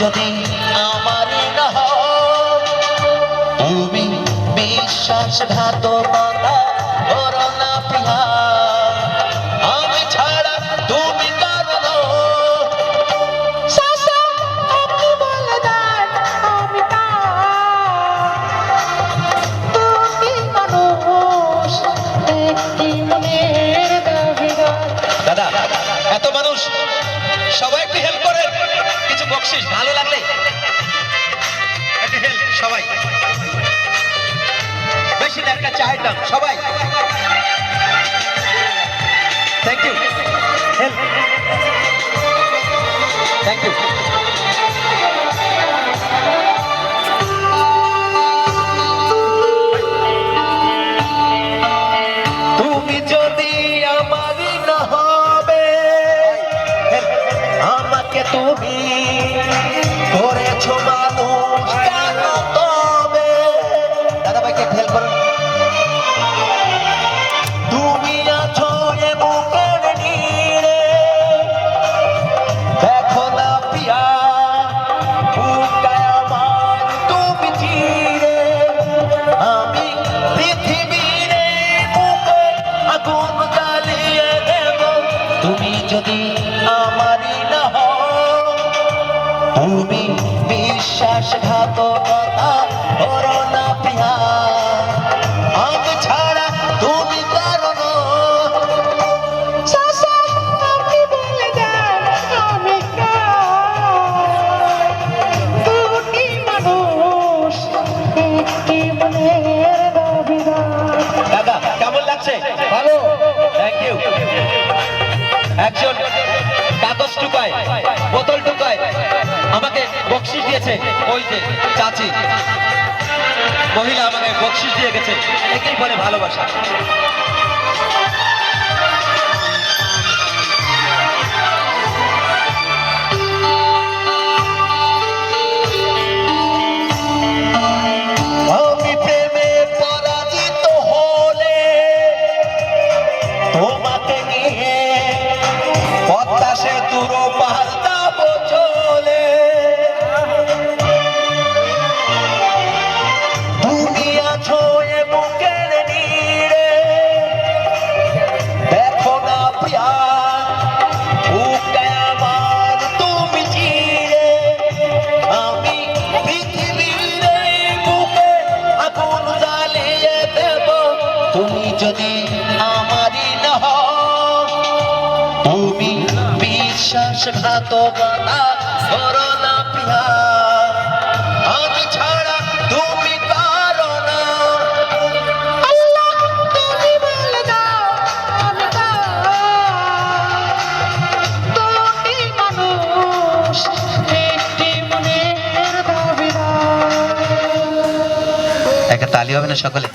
যদি আমারই না তুমি বিশ্বাসঘাতকতা করো না প্রিয়া আমি ছাড়া তুমি তুমি একটি মনের দাদা এত মানুষ বকশিস, ভালো লাগলে? সবাই। বেশি না, একটা চায়ের দাম, সবাই। থ্যাংক ইউ থ্যাংক ইউ তুমি যদি আমারই না তুমি বিশ্বাসঘাতকতা করো না ছাড়া তুমি কারণ দাদা কেমন লাগছে? ভালো। থ্যাংক ইউ একজন কাগজ টুকায় বোতল টুকায় আমাকে বকশিস দিয়েছে ওই যে চাচি। মহিলা আমাকে বকশিস দিয়ে গেছে। একেই বলে ভালোবাসা। বিশ্বাসঘাতকতা করো না প্রিয়া। আমি ছাড়া তুমি কারও না তুমি বলে দাও আমি দুটি মানুষ একটি মনের দাবিদার। একটা তালি হবে না সকলে?